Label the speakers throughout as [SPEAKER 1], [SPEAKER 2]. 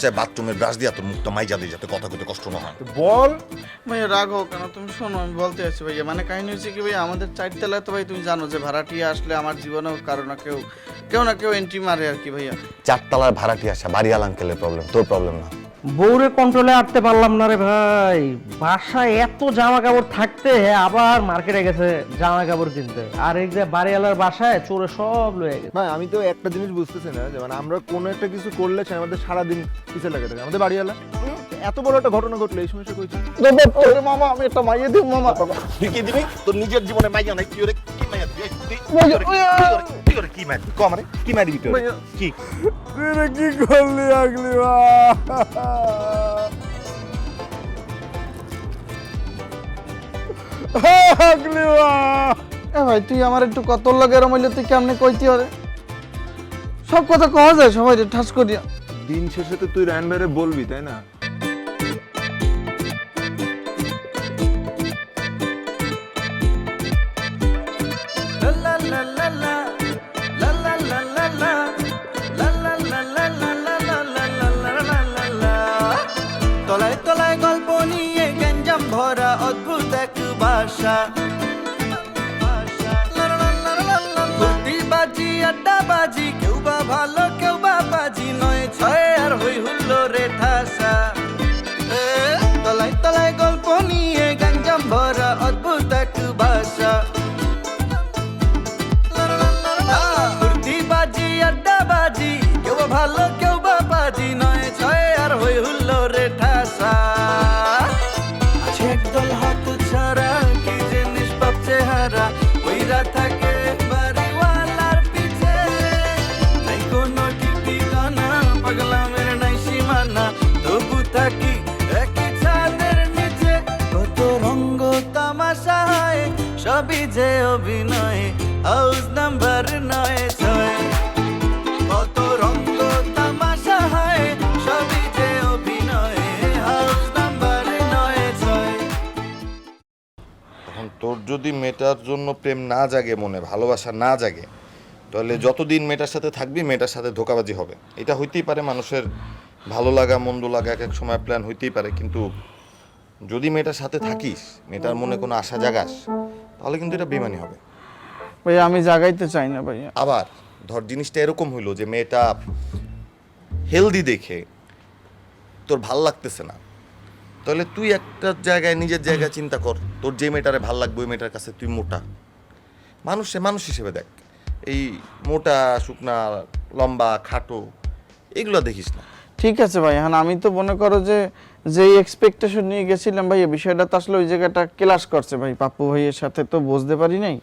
[SPEAKER 1] চায় বাথরুমের ব্রাশ দিয়া তোর মুখটা মাইজা দিয়ে যাতে কথা কইতে কষ্ট না হয়।
[SPEAKER 2] বল।
[SPEAKER 3] ভাইয়া রাগ হোক কেন? তুমি শোনো আমি বলতে আছি ভাইয়া। মানে কাহিনী হচ্ছে কি ভাই আমাদের চারতলায় তো ভাই তুমি জানো যে ভাড়াটি আসলে আমার জীবনেও কারও না কেউ কেউ না কেউ এন্ট্রি মারে আর কি ভাইয়া।
[SPEAKER 1] চারতলার ভাড়াটি আসা বাড়ি আলাঙ্কেলের প্রবলেম তোর প্রবলেম না।
[SPEAKER 4] বউরে কন্ট্রোলে আনতে পারলাম না রে ভাই। বাসায় এত জামা কাপড় থাকতে আবার মার্কেটে গেছে জামা কাপড় কিনতে। আর এই যে বাড়িওয়ালার বাসায় চোরে সব লয়ে গেছে।
[SPEAKER 2] ভাই আমি তো একটা জিনিস বুঝতেছি না যে মানে আমরা কোনো একটা কিছু করলে সে আমাদের সারাদিন পিছে লাগে থাকে। আমাদের বাড়িওয়ালা? এত বড় একটা ঘটনা ঘটলো এই সমস্যা কইছি।
[SPEAKER 3] ওরে মামা আমি একটা মাইয়ে দিব মামা।
[SPEAKER 1] তুই কি দিবি? তোর নিজের জীবনে মাইয়া নাই তুই ওরে কি মাইয়া দিবি? তুই- তুই ওরে- তুই ওরে- তুই ওরে কি মাইয়া কম রে কি? মাইয়া তুই কি
[SPEAKER 2] তুই কি করলি আগলি আগলি
[SPEAKER 3] এ ভাই তুই আমার একটু কত লাগে রমাইলে তুই কেমনে কইতি হরে সব কথা কওয়া যায় সবাই রে ঠাস করিয়া।
[SPEAKER 2] দিন শেষে তো তুই রায়ন ভাইরে বলবি তাই না?
[SPEAKER 3] ফুর্তি বাজি আড্ডা বাজি কেউ বা ভালো অভিনয় হাউস নাম্বার নয় ছয়।
[SPEAKER 1] তোর যদি মেয়েটার জন্য প্রেম না জাগে মনে, ভালোবাসা না জাগে, তাহলে যতদিন মেয়েটার সাথে থাকবি, মেয়েটার সাথে ধোকাবাজি হবে। এটা হইতেই পারে মানুষের ভালো লাগা, মন্দ লাগা, এক এক সময় প্ল্যান হইতেই পারে। কিন্তু যদি মেয়েটার সাথে থাকিস, মেয়েটার মনে কোনো আশা জাগাস তাহলে কিন্তু এটা বেমানি হবে।
[SPEAKER 3] ভাই আমি জাগাইতে চাই না ভাইয়া।
[SPEAKER 1] আবার ধর জিনিসটা এরকম হইল যে মেয়েটা হেলদি দেখে তোর ভালো লাগতেছে না। তাহলে তুই একটা জায়গায় নিজের জায়গায় চিন্তা কর তোর যে মেয়েটারে ভালো লাগবে ওই মেয়েটার কাছে তুই মোটা। মানুষ সে মানুষ হিসেবে দেখ এই মোটা শুকনা লম্বা খাটো এগুলো দেখিস না।
[SPEAKER 3] ঠিক আছে ভাই এখন আমি তো মনে করো যে যেই এক্সপেকটেশন নিয়ে গেছিলাম ভাই এই বিষয়টা তো আসলে ওই জায়গাটা ক্লাস করছে ভাই। পাপ্পু ভাইয়ের সাথে তো বুঝতে পারি নাই।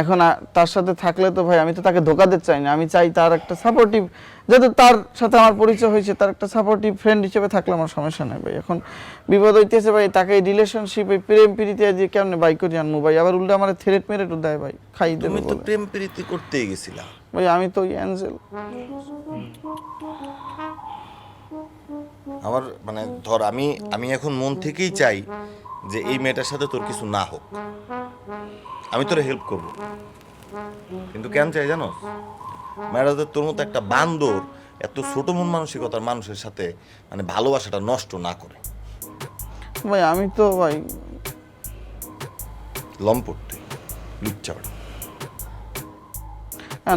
[SPEAKER 3] এখন তার সাথে থাকলে তো ভাই আমি তো তাকে ধোকা দিতে চাই না। আমি চাই তার একটা সাপোর্টিভ যাতে তার সাথে আমার পরিচয় হয়েছে তার একটা সাপোর্টিভ ফ্রেন্ড হিসেবে থাকলে আমার সমস্যা নাই ভাই। এখন বিপদ হইতেছে ভাই তাকে এই রিলেশনশিপ এই প্রেম প্রীতি দিয়ে কেমনে বাই করি আনব ভাই আবার উল্টা আমার থ্রেট মেরে দেয় ভাই খাই দেবে
[SPEAKER 1] তুমি তো প্রেম প্রীতি করতেই গেছিলা।
[SPEAKER 3] ভাই আমি তো অ্যাঞ্জেল
[SPEAKER 1] আমার মানে ধর আমি আমি এখন মন থেকেই চাই যে এই মেয়েটার সাথে তোর কিছু না হোক। আমি তোরে হেল্প করব। কিন্তু কেন চাই জানো? মেয়েটা যাতে তোর মতো একটা বান্দর এত ছোট মন মানসিকতার মানুষের সাথে মানে ভালোবাসাটা নষ্ট না করে।
[SPEAKER 3] ভাই আমি তো ভাই
[SPEAKER 1] লম্পট তুই লুচ্চা বাড়া।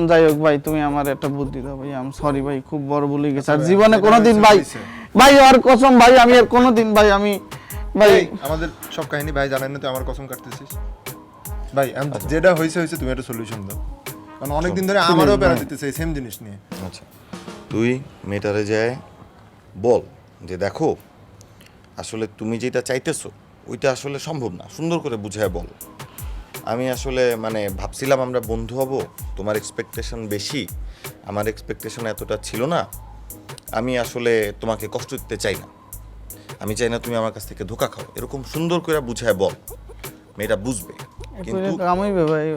[SPEAKER 3] যাই হোক ভাই তুমি আমার একটা বুদ্ধি দাও ভাই আমি সরি ভাই খুব বড় ভুলে গেছে। আর জীবনে কোনোদিন ভাই ভাই আর কসম ভাই আমি আর কোনোদিন ভাই আমি ভাই
[SPEAKER 2] আমাদের সব কাহিনী ভাই জানেন না তুই আমার কসম কাটতেছিস। ভাই আমি যেটা হয়েছে হয়েছে তুমি একটা সলিউশন দাও। কারণ অনেকদিন ধরে আমারও প্যারা দিতেছে এই সেম জিনিস নিয়ে।
[SPEAKER 1] আচ্ছা। তুই মেয়েটারে যায় বল যে দেখো আসলে তুমি যেটা চাইতেছো ওইটা আসলে সম্ভব না। সুন্দর করে বুঝায় বল। আমি আসলে মানে ভাবছিলাম আমরা বন্ধু হব। তোমার এক্সপেকটেশন বেশি। আমার এক্সপেকটেশন এতটা ছিল না। আমি আসলে তোমাকে কষ্ট দিতে চাই না। আমি চাই না তুমি আমার কাছ থেকে ধোকা খাও। এরকম সুন্দর করে বুঝায় বল। মেয়েটা বুঝবে। কিন্তু
[SPEAKER 3] কামাইবে ভাই।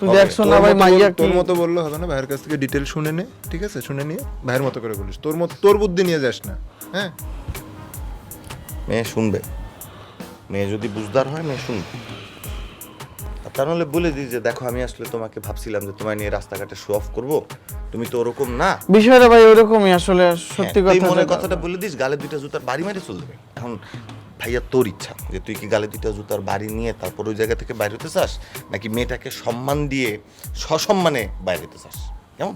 [SPEAKER 3] তুই দেখছ না
[SPEAKER 2] তোর
[SPEAKER 3] ভাই
[SPEAKER 2] মতো
[SPEAKER 3] মাইয়া
[SPEAKER 2] তোর মতো বললে হবে না ভাইয়ের কাছ থেকে ডিটেল শুনে নে ঠিক আছে? শুনে নিয়ে ভাইয়ের মতো করে বলিস। তোর মতো তোর বুদ্ধি নিয়ে যাস না হ্যাঁ?
[SPEAKER 1] মেয়ে শুনবে। মেয়ে যদি বুঝদার হয় মেয়ে শুনবে। তা নাহলে বলে দিই যে দেখো আমি আসলে তোমাকে ভাবছিলাম যে তোমায় নিয়ে রাস্তাঘাটে শো অফ করব। তুমি তো ওরকম না।
[SPEAKER 5] বিষয়টা ভাই ওরকমই আসলে সত্যি
[SPEAKER 1] হ্যাঁ, তুই
[SPEAKER 5] কথা
[SPEAKER 1] মনের কথাটা বলে দিস গালে দুইটা জুতার বাড়ি মেরে চলে যাবে। এখন ভাইয়া তোর ইচ্ছা যে তুই কি গালে দুইটা জুতার বাড়ি নিয়ে তারপর ওই জায়গা থেকে বাইরে হতে চাস? নাকি মেয়েটাকে সম্মান দিয়ে সসম্মানে বাইরে হতে চাস? কেমন?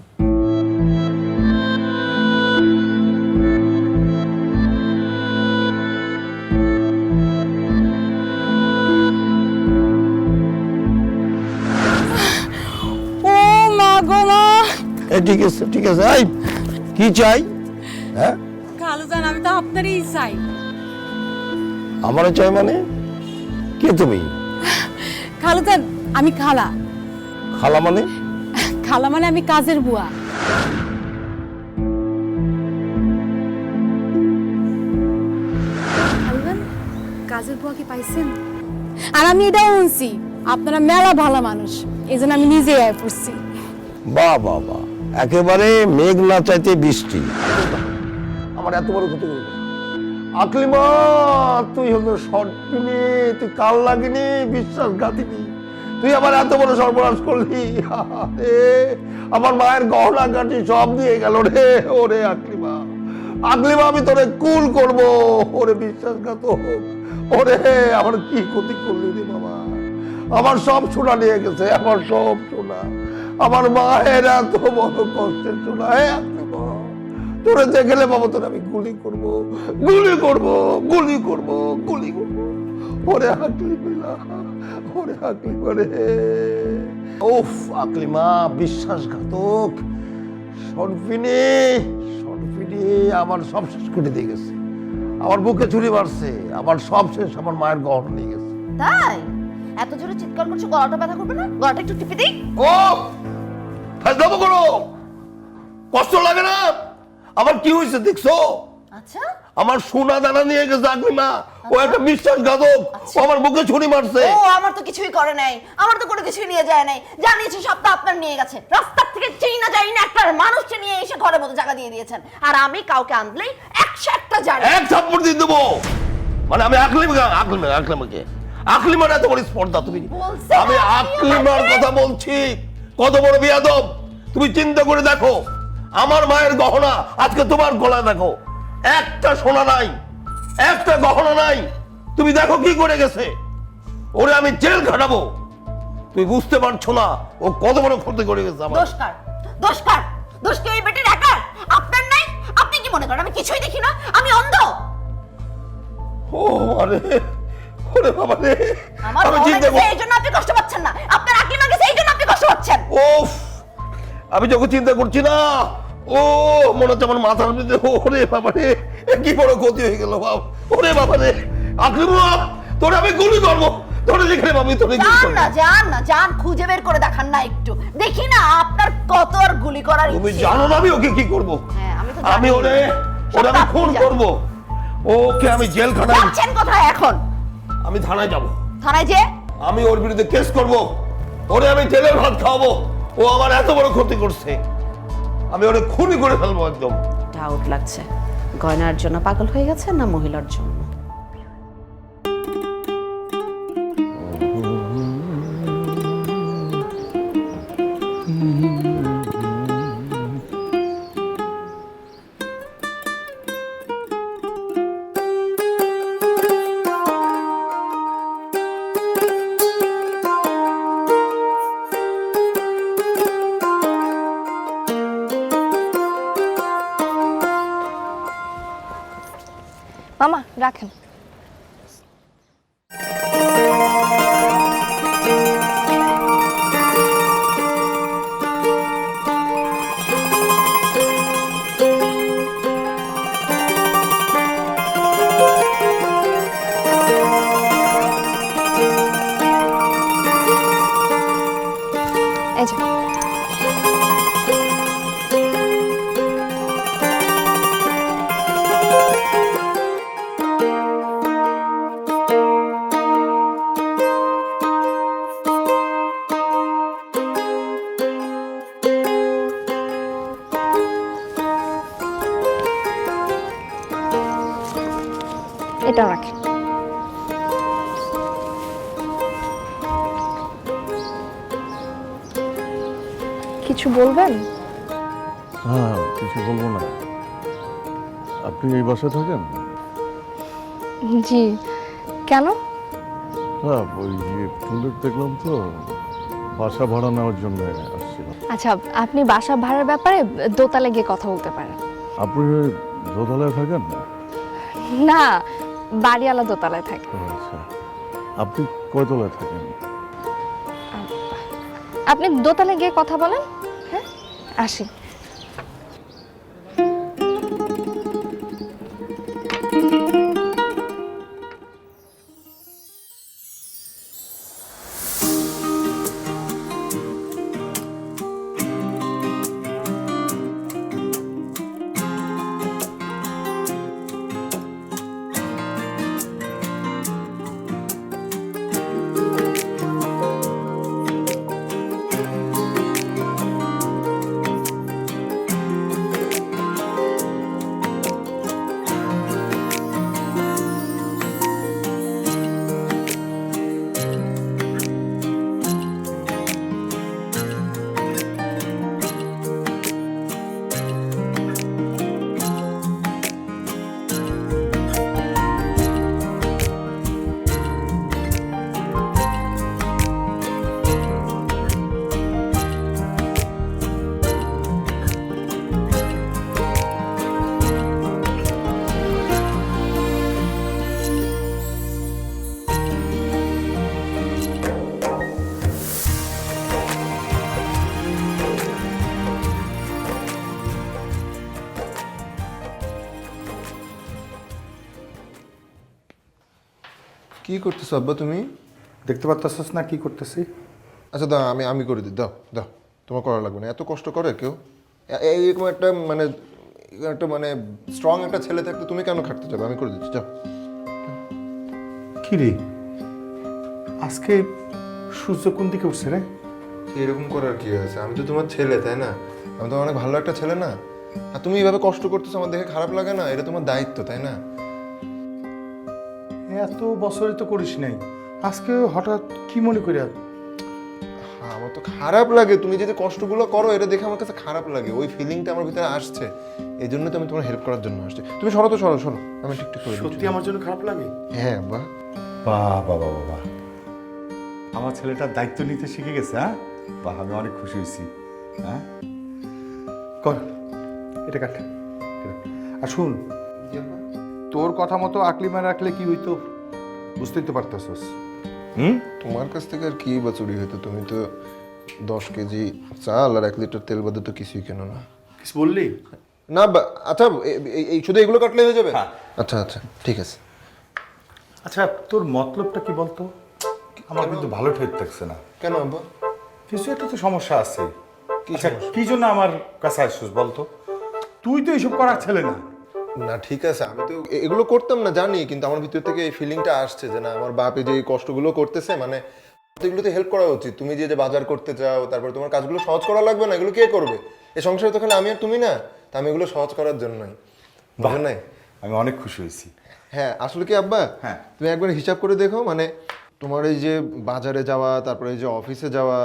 [SPEAKER 6] গো মা
[SPEAKER 7] এ ঠিক আছে ঠিক আছে এই কি চাই? হ্যাঁ?
[SPEAKER 6] আমি তো আপনারই চাই।
[SPEAKER 7] আমারও চাই মানে? কে তুমি?
[SPEAKER 6] আমি খালা।
[SPEAKER 7] খালা মানে?
[SPEAKER 6] খালা মানে আমি কাজের বুয়া। কাজের বুয়া কি পাইছেন? আর আমি এটাও শুনছি আপনারা মেলা ভালো মানুষ এই জন্য আমি নিজেই আয় পড়ছি।
[SPEAKER 7] বাহ বাহ বাহ একেবারে মেঘ না চাইতে বৃষ্টি। আমার এত বড় ক্ষতি করে দিল। আকলিমা, তুই হলো শর্ট পিনে তুই কাল লাগিনি বিশ্বাসঘাতিনি। তুই আবার এত বড় সর্বনাশ করলি। আমার মায়ের গহনা কাটি সব দিয়ে গেল রে, ওরে আকলিমা। আকলিমা, আমি তোরে কুল করব। ওরে বিশ্বাসঘাতক। ওরে, আমার কি ক্ষতি করলি রে বাবা? আমার সব সোনা নিয়ে গেছে, আমার সব সোনা। আমার মায়ের এত বড় কষ্টের আকলিমা তোরে দেখলে বাবা তোর আমি গুলি করব গুলি করব গুলি করব গুলি করব। ওরে আকলি মিলা ওরে আকলি করে উফ আকলিমা বিশ্বাসঘাতক। সরফিনি সরফিনি আমার সব শেষ করে দিয়ে গেছে। আমার বুকে ছুরি মারছে আমার সব শেষ আমার মায়ের গহনা নিয়ে গেছে।
[SPEAKER 8] তাই? এত জোরে চিৎকার করছ গলাটা ব্যথা করবে না? গলাটা একটু টিপে দিই।
[SPEAKER 7] ও ফাজলামো করো কষ্ট লাগে না? আমার কি হয়েছে দেখছ?
[SPEAKER 8] আচ্ছা।
[SPEAKER 7] আমার সোনা দানা নিয়ে গেছে আগলিমা। ও একটা বিশ্বাসঘাতক ও আমার বুকে ছুরি মারছে।
[SPEAKER 8] ও আমার তো কিছুই করে নাই। আমার তো কোনো কিছুই নিয়ে যায় নাই। জানিয়েছি সবটা আপনার নিয়ে গেছে। রাস্তার থেকে চেই না যাই না একটা মানুষকে নিয়ে এসে ঘরের মতো জায়গা দিয়ে দিয়েছেন। আর আমি কাউকে আনলেই একশো একটা জানি
[SPEAKER 7] এক থাপ্পড় দিয়ে দেবো। মানে আমি আকলিমা আকলিমা আকলিমাকে আকলিমার এত বড় স্পর্ধা তুমি। আমি আকলিমার কথা বলছি। কত বড় বিয়াদব? তুমি চিন্তা করে দেখো আমার মায়ের গহনা আজকে তোমার গলা দেখো। একটা সোনা নাই একটা গহনা নাই। তুমি দেখো কি করে গেছে? ওরে আমি জেল খাটাবো। তুমি বুঝতে পারছ না ও কত বড় ক্ষতি করে গেছে আমার।
[SPEAKER 8] দোষকার দোষকার দোষ কি ওই বেটির একার আপনার নাই? আপনি কি মনে করেন আমি কিছুই দেখি না? আমি অন্ধ।
[SPEAKER 7] ও আরে ওরে বাবা রে
[SPEAKER 8] আমার
[SPEAKER 7] আমি চিন্তা কর
[SPEAKER 8] এই জন্য আপনি কষ্ট পাচ্ছেন না। আপনার আকলিমা গেছে এই জন্য আপনি কষ্ট পাচ্ছেন
[SPEAKER 7] ওফ আমি যখন চিন্তা করছি না ও মনে হচ্ছে আমার মাথার মধ্যে ওরে বাবা রে কি বড় ক্ষতি হয়ে গেল বাপ ওরে বাবা রে আকলিমু তোরে আমি গুলি করব তোরে যেখানে পাবি তোরে গুলি করব।
[SPEAKER 8] না যান না যান খুঁজে বের করে দেখান না একটু। দেখি না আপনার কত আর গুলি করার
[SPEAKER 7] তুমি জানো না আমি ওকে কি করব?
[SPEAKER 8] হ্যাঁ, আমি তো
[SPEAKER 7] আমি ওরে ওরে আমি খুন করব। ওকে আমি জেল খাটাই
[SPEAKER 8] যাচ্ছেন কোথায় এখন?
[SPEAKER 7] আমি থানায় যাব।
[SPEAKER 8] থানায় যে
[SPEAKER 7] আমি ওর বিরুদ্ধে কেস করব। ওরে আমি তেলের ভাত খাওয়াবো ও আমার এত বড় ক্ষতি করছে। আমি ওরে খুনি করে ফেলব একদম।
[SPEAKER 8] ডাউট লাগছে। গয়নার জন্য পাগল হয়ে গেছে না মহিলার জন্য?
[SPEAKER 9] রাখেন।
[SPEAKER 10] আপনি এই বাসায় থাকেন?
[SPEAKER 9] জি। কেন?
[SPEAKER 10] হ্যাঁ ওই দেখলাম তো বাসা ভাড়া নেওয়ার জন্য আসছিলাম
[SPEAKER 9] আচ্ছা আপনি বাসা ভাড়ার ব্যাপারে দোতলায় গিয়ে কথা বলতে পারেন।
[SPEAKER 10] আপনি দোতলায় থাকেন?
[SPEAKER 9] না বাড়িওয়ালা দোতলায় থাকে।
[SPEAKER 10] আচ্ছা। আপনি কয়তলায় থাকেন?
[SPEAKER 9] আপনি দোতলায় গিয়ে কথা বলেন হ্যাঁ? আসি।
[SPEAKER 2] কি করতেছো আব্বা তুমি?
[SPEAKER 11] দেখতে পারতেছিস না কি করতেছি?
[SPEAKER 2] আচ্ছা দাও আমি আমি করে দিই দাও দাও তোমার করা লাগবে না। এত কষ্ট করে কেউ? এইরকম একটা মানে একটা মানে স্ট্রং একটা ছেলে থাকতে তুমি কেন খাটতে যাবে? আমি করে দিচ্ছি যাও।
[SPEAKER 11] কি রে? আজকে সূর্য কোন দিকে উঠছে রে?
[SPEAKER 2] এরকম করার কি আছে আমি তো তোমার ছেলে তাই না? আমি তো অনেক ভালো একটা ছেলে না? আর তুমি এইভাবে কষ্ট করতেছো আমার দেখে খারাপ লাগে না? এটা তোমার দায়িত্ব তাই না?
[SPEAKER 11] এত বছরে তো করিস নাই। আজকে হঠাৎ কি মনে করি? আর
[SPEAKER 2] আমার তো খারাপ লাগে তুমি যে কষ্টগুলো করো এটা দেখে আমার কাছে খারাপ লাগে। ওই ফিলিংটা আমার ভিতরে আসছে। এই জন্য তো আমি তোমার হেল্প করার জন্য আসছি। তুমি সরো তো সরো সরো। আমি ঠিক ঠিক করে দিচ্ছি।
[SPEAKER 11] সত্যি আমার জন্য খারাপ লাগে?
[SPEAKER 2] হ্যাঁ বাহ
[SPEAKER 11] বাহ বাবা বাবা আমার ছেলেটার দায়িত্ব নিতে শিখে গেছে হ্যাঁ? বাহ আমি অনেক খুশি হয়েছি হ্যাঁ? কর এটা কাট। আর শুন তোর কথা মতো আকলিমা রাখলে কি হইতো? বুঝতেই তো পারতেছস। হুম?
[SPEAKER 2] তোমার কাছ থেকে আর কি বা চুরি হইতো? তুমি তো দশ কেজি চাল আর এক লিটার তেল বাদে তো কিছুই কেনো না।
[SPEAKER 11] কিছু বললি?
[SPEAKER 2] না বা- আচ্ছা এ- এ- এই শুধু এগুলো কাটলে হয়ে যাবে? আচ্ছা আচ্ছা ঠিক আছে।
[SPEAKER 11] আচ্ছা তোর মতলবটা কি বলতো? আমার কিন্তু ভালো ঠেক থাকছে না।
[SPEAKER 2] কেন আব্বা?
[SPEAKER 11] কিছু একটা তো সমস্যা আছে। আচ্ছা কি জন্য আমার কাছে আসছিস বলতো? তুই তো এইসব করার ছেলে না।
[SPEAKER 2] না ঠিক আছে আমি তো এগুলো করতাম না জানি কিন্তু আমার ভিতর থেকে এই ফিলিংটা আসছে যে না আমার বাপে যে এই কষ্টগুলো করতেছে মানে এগুলোতে হেল্প করা উচিত। তুমি যে যে বাজার করতে চাও তারপর তোমার কাজগুলো সহজ করা লাগবে না এগুলো কে করবে? এই সংসারে তো খালি আমি আর তুমি না তা আমি এগুলো সহজ করার জন্যই। বুঝো নাই?
[SPEAKER 11] আমি অনেক খুশি হয়েছি।
[SPEAKER 2] হ্যাঁ আসলে কি আব্বা?
[SPEAKER 11] হ্যাঁ।
[SPEAKER 2] তুমি একবার হিসাব করে দেখো মানে তোমার এই যে বাজারে যাওয়া তারপরে এই যে অফিসে যাওয়া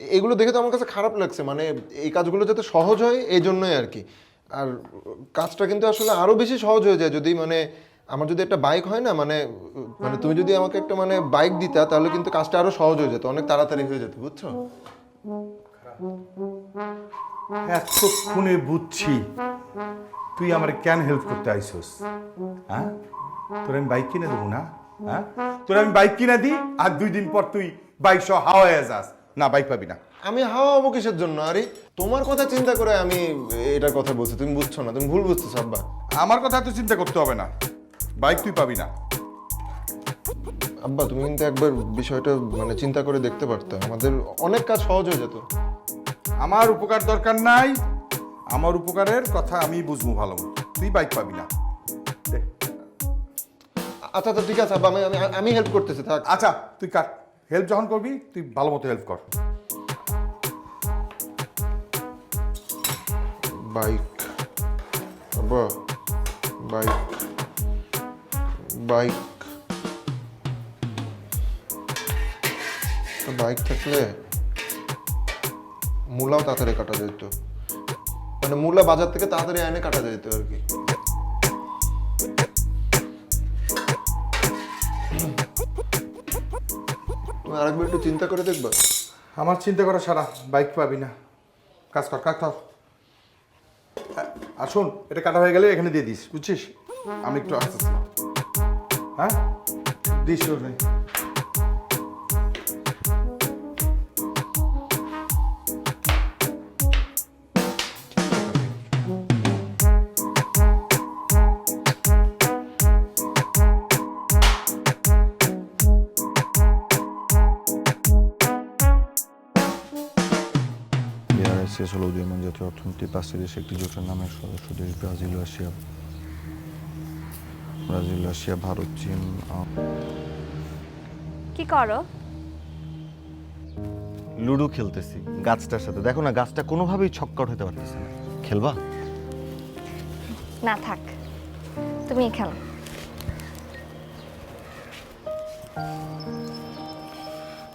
[SPEAKER 2] এ- এগুলো দেখে তো আমার কাছে খারাপ লাগছে মানে এই কাজগুলো যাতে সহজ হয় এই জন্যই আর কি। আর কাজটা কিন্তু আসলে আরও বেশি সহজ হয়ে যায় যদি মানে আমার যদি একটা বাইক হয় না মানে মানে তুমি যদি আমাকে একটা মানে বাইক দিতা, তাহলে কিন্তু কাজটা আরও সহজ হয়ে যেত, অনেক তাড়াতাড়ি হয়ে যেত, বুঝছ?
[SPEAKER 11] এতক্ষণে বুঝছি। তুই আমার কেন হেল্প করতে আইসস? হ্যাঁ? তোর আমি বাইক কিনে দেবো না? হ্যাঁ? তোর আমি বাইক কিনে দিই, আর দুই দিন পর তুই বাইক সহ হাওয়ায় যাস। না বাইক পাবি না।
[SPEAKER 2] আমি হাওয়া হব কিসের জন্য? আরে তোমার কথা চিন্তা করে আমি এটার কথা বলছি। তুমি বুঝছ না তুমি ভুল বুঝতেছো আব্বা।
[SPEAKER 11] আমার কথা তো চিন্তা করতে হবে না। বাইক তুই পাবি না।
[SPEAKER 2] আব্বা তুমি কিন্তু একবার বিষয়টা মানে চিন্তা করে দেখতে পারতে। আমাদের অনেক কাজ সহজ হয়ে যেত।
[SPEAKER 11] আমার উপকার দরকার নাই। আমার উপকারের কথা আমি বুঝব ভালো মতো। তুই বাইক পাবি না। দে।
[SPEAKER 2] আচ্ছা আচ্ছা ঠিক আছে আব্বা আমি আমি আমি হেল্প করতেছি থাক।
[SPEAKER 11] আচ্ছা তুই কার? হেল্প যখন করবি তুই ভালো মতো হেল্প কর।
[SPEAKER 2] বাইক। আব্বা, বাইক বাইক। বাইক থাকলে মূলাও তাড়াতাড়ি কাটা যেত মানে মূলা বাজার থেকে তাড়াতাড়ি এনে কাটা যেত আর কি। তুমি আরেকবার একটু চিন্তা করে দেখবা।
[SPEAKER 11] আমার চিন্তা করা সারা বাইক পাবি না। কাজ কর, কাজ আ- আর শোন, এটা কাটা হয়ে গেলে এখানে দিয়ে দিস, বুঝছিস? আমি একটু আসতেছি। হ্যাঁ? দিস, ওর
[SPEAKER 1] বিআরএসএস হল উদীয়মান জাতীয় অর্থনীতি পাঁচটি দেশ একটি জোটের নামের সদস্য দেশ Brazil Russia. Brazil Russia Bharat চীন
[SPEAKER 9] কি করো?
[SPEAKER 1] লুডো খেলতেছি গাছটার সাথে। দেখো না গাছটা কোনোভাবেই ছক্কা হতে পারতেছে না। খেলবা?
[SPEAKER 9] না থাক। তুমি খেলো।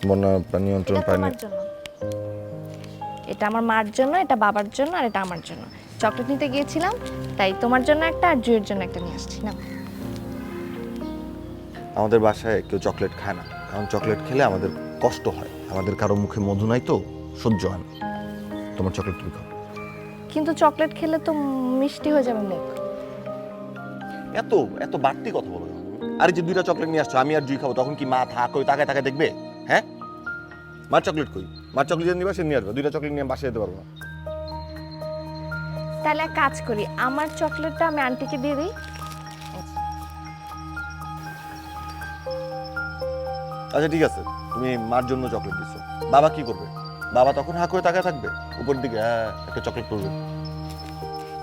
[SPEAKER 1] বন্যা নিয়ন্ত্রণ পায়নি
[SPEAKER 9] এটা আমার মার জন্য এটা বাবার জন্য আর এটা আমার জন্য। চকলেট নিতে গিয়েছিলাম তাই তোমার জন্য একটা আর জুয়ের জন্য একটা নিয়ে আসছি। না
[SPEAKER 1] আমাদের বাসায় কেউ চকলেট খায় না। কারণ চকলেট খেলে আমাদের কষ্ট হয়। আমাদের কারও মুখে মধু নাই তো সহ্য হয় না। তোমার চকলেট তুমি খাও।
[SPEAKER 9] কিন্তু চকলেট খেলে তো মিষ্টি হয়ে যাবে মুখ।
[SPEAKER 1] এত এত বাড়তি কথা বলো আরে যে দুইটা চকলেট নিয়ে আসছো আমি আর জুই খাব তখন কি মা থাক ওই তাকায় তাকায় দেখবে? হ্যাঁ? মার চকলেট কই? মার চকলেট নিবা সে নিয়ে আসবে। দুইটা চকলেট নিয়ে বাসায় যেতে পারব
[SPEAKER 9] তাহলে এক কাজ করি আমার চকলেটটা আমি আন্টিকে দিয়ে দিই।
[SPEAKER 1] আচ্ছা ঠিক আছে। তুমি মার জন্য চকলেট দিচ্ছ বাবা কি করবে? বাবা তখন হাঁ করে তাকায় থাকবে। উপর দিকে হ্যাঁ একটা চকলেট করবে।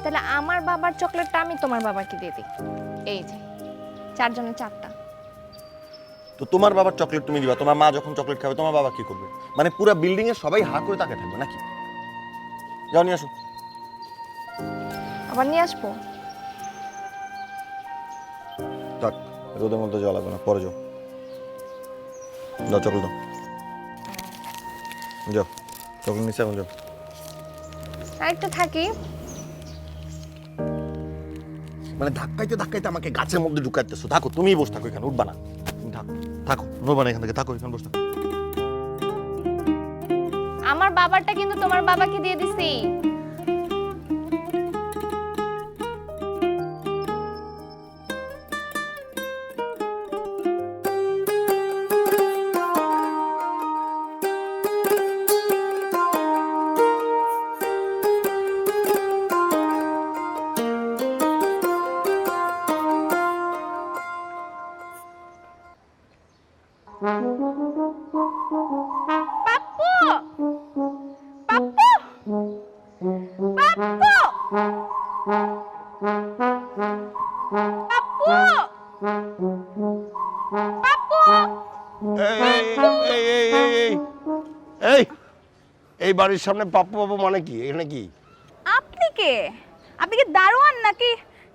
[SPEAKER 9] তাহলে আমার বাবার চকলেটটা আমি তোমার বাবাকে দিয়ে দিই। এই যে চারজনের চারটা।
[SPEAKER 1] তো তোমার বাবার চকলেট তুমি দিবা তোমার মা যখন চকলেট খাবে তোমার বাবা কি করবে? মানে পুরো বিল্ডিং এ সবাই হা করে তাকে থাকবে নাকি? যাও নিয়ে আসো।
[SPEAKER 9] আবার নিয়ে আসব?
[SPEAKER 1] থাক রোদের মধ্যে যাওয়া লাগবে না পরে যাও। যাও চকলেট দাও। যাও চকলেট নিচে এখন যাও।
[SPEAKER 9] আরেকটু থাকি।
[SPEAKER 1] মানে ধাক্কাইতে ধাক্কাইতে আমাকে গাছের মধ্যে ঢুকাইতেছো। থাকো তুমিই বসে থাকো এখানে উঠবা না। থাকো থাকো নোবা না এখান থেকে থাকো
[SPEAKER 9] আমার বাবারটা কিন্তু তোমার বাবাকে দিয়ে দিছি।
[SPEAKER 7] বাড়ির সামনে পাপ্পু বাবু মানে কি? এখানে কি?
[SPEAKER 6] আপনি কে? আপনি কি দারোয়ান নাকি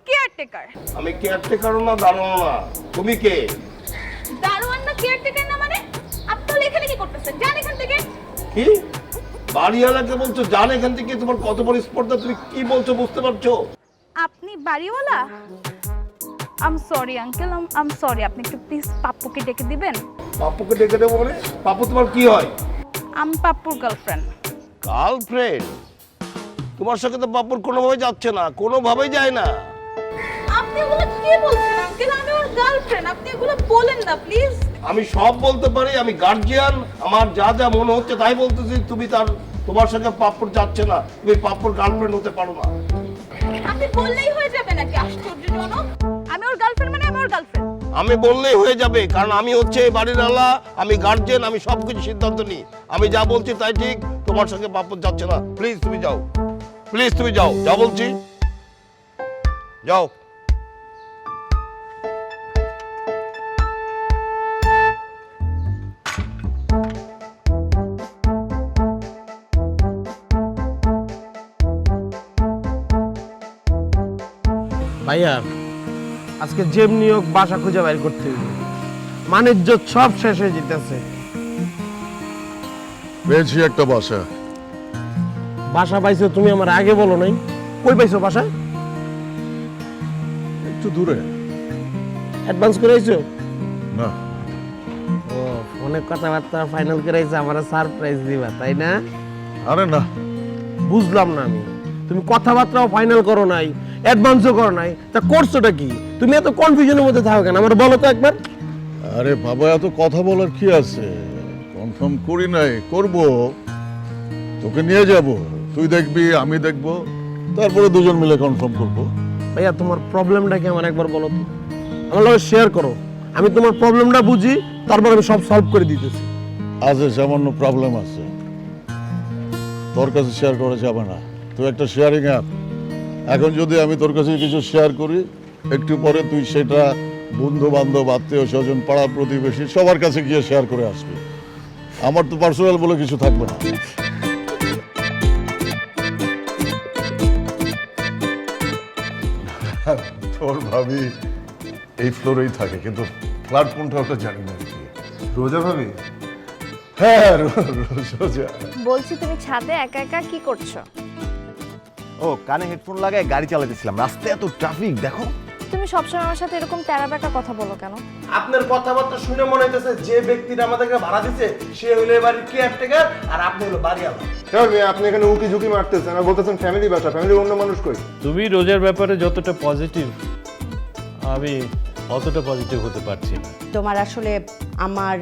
[SPEAKER 6] কেয়ারটেকার
[SPEAKER 7] আমি কেয়ারটেকারও না দাঁড়ানো না। তুমি কে?
[SPEAKER 6] দারোয়ান না কেয়ারটেকার না মানে? আপনি তাহলে এখানে কি করতেছেন? যান এখান থেকে।
[SPEAKER 7] কি? বাড়িওয়ালাকে বলছো জান এখান থেকে। তোমার কত বড় স্পর্ধা তুমি কি বলছো বুঝতে পারছ?
[SPEAKER 6] আপনি বাড়িওয়ালা? আম সরি আঙ্কেল আম সরি আপনি একটু প্লিজ পাপ্পুকে ডেকে দিবেন?
[SPEAKER 7] পাপ্পুকে ডেকে দেবো মানে? পাপ্পু তোমার কি হয়?
[SPEAKER 6] আম পাপ্পুর গার্লফ্রেন্ড
[SPEAKER 7] গার্লফ্রেন্ড তোমার সঙ্গে তো পাপ্পুর কোনোভাবে যাচ্ছে না কোনোভাবেই যায় না।
[SPEAKER 6] আপনি এগুলো কি বলছেন আঙ্কেল আমি ওর গার্লফ্রেন্ড আপনি এগুলো বলেন না প্লিজ
[SPEAKER 7] আমি সব বলতে পারি আমি গার্জিয়ান আমার যা যা মনে হচ্ছে তাই বলতেছি তুমি তার তোমার সঙ্গে পাপ্পুর যাচ্ছে না তুমি পাপ্পুর গার্লফ্রেন্ড হতে পারো না।
[SPEAKER 6] আপনি বললেই হয়ে যাবে নাকি? আশ্চর্যজনক। আমি ওর গার্লফ্রেন্ড মানে আমি ওর গার্লফ্রেন্ড
[SPEAKER 7] আমি বললেই হয়ে যাবে কারণ আমি হচ্ছে বাড়ির আল্লাহ আমি গার্জেন আমি সব কিছু সিদ্ধান্ত নিই। আমি যা বলছি তাই ঠিক তোমার সঙ্গে পাপ্পুর যাচ্ছে না। প্লিজ তুমি যাও। প্লিজ তুমি যাও। যা বলছি। যাও।
[SPEAKER 4] ভাইয়া, আজকে যেমনি হোক বাসা খুঁজে বাইর করতে হইবে। মানিজ্য সব শেষ হয়ে যেতেছে।
[SPEAKER 10] পেয়েছি একটা বাসা।
[SPEAKER 4] বাসা পাইছো তুমি আমার আগে বলো নাই। কই পাইছো বাসা?
[SPEAKER 10] একটু দূরে।
[SPEAKER 4] অ্যাডভান্স করে আইছো?
[SPEAKER 10] না।
[SPEAKER 4] ও ফোনে কথাবার্তা ফাইনাল করে আইছো আমার সারপ্রাইজ দিবা তাই না?
[SPEAKER 10] আরে না।
[SPEAKER 4] বুঝলাম না আমি। তুমি কথাবার্তাও ফাইনাল করো নাই অ্যাডভান্সও করো নাই তা করছোটা কি? তুমি এত কনফিউশনের মধ্যে থাকো কেন? আমার বলো তো একবার।
[SPEAKER 10] আরে বাবা এত কথা বলার কি আছে? কনফার্ম করি নাই করব। তোকে নিয়ে যাব। তুই দেখবি আমি দেখব। তারপরে দুজন মিলে কনফার্ম করব।
[SPEAKER 4] ভাইয়া তোমার প্রবলেমটা কি আমার একবার বলো তো? আমার লগে শেয়ার করো। আমি তোমার প্রবলেমটা বুঝি তারপর আমি সব সলভ করে দিতেছি।
[SPEAKER 10] আজ সামান্য প্রবলেম আছে। তোর কাছে শেয়ার করা যাবে না। তুই একটা শেয়ারিং অ্যাপ এখন যদি আমি তোর কাছে কিছু শেয়ার করি একটু পরে তুই সেটা বন্ধু বান্ধব আত্মীয় স্বজন পাড়া প্রতিবেশী সবার কাছে গিয়ে শেয়ার করে আসবি। আমার তো পার্সোনাল বলে কিছু থাকবে না। তোর ভাবি এই ফ্লোরেই থাকে কিন্তু ফ্ল্যাট কোনটা ওটা জানি না।
[SPEAKER 2] রোজা ভাবি?
[SPEAKER 10] হ্যাঁ রোজা
[SPEAKER 9] বলছি তুমি ছাদে একা একা কি করছ?
[SPEAKER 1] ও কানে হেডফোন লাগায় গাড়ি চালাতেছিলাম। রাস্তায় এত ট্রাফিক দেখো।
[SPEAKER 9] তুমি সবসময় আমার সাথে এরকম তেরা বেকা কথা বলো কেন?
[SPEAKER 4] আপনার কথাবার্তা শুনে মনে হইতেছে যে ব্যক্তিটা আমাদেরকে ভাড়া দিছে সে হইল এবারে কেয়ারটেকার আর আপনি হলো বাড়িওয়ালা।
[SPEAKER 2] মেয়ে, আপনি এখানে উকি ঝুঁকি মারতেছেন আর বলতেছেন ফ্যামিলি বাসা ফ্যামিলির অন্য মানুষ কই?
[SPEAKER 12] তুমি রোজার ব্যাপারে যতটা পজিটিভ আমি অতটা পজিটিভ হতে পারছি না।
[SPEAKER 8] তোমার আসলে আমার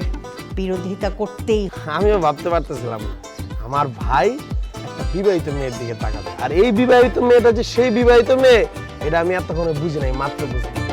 [SPEAKER 8] বিরোধিতা করতেই
[SPEAKER 4] আমিও ভাবতে পারতেছিলাম না। আমার ভাই একটা বিবাহিত মেয়ের দিকে তাকাবে। আর এই বিবাহিত মেয়েটা যে সেই বিবাহিত মেয়ে এটা আমি এতক্ষণে বুঝি নাই মাত্র বুঝলাম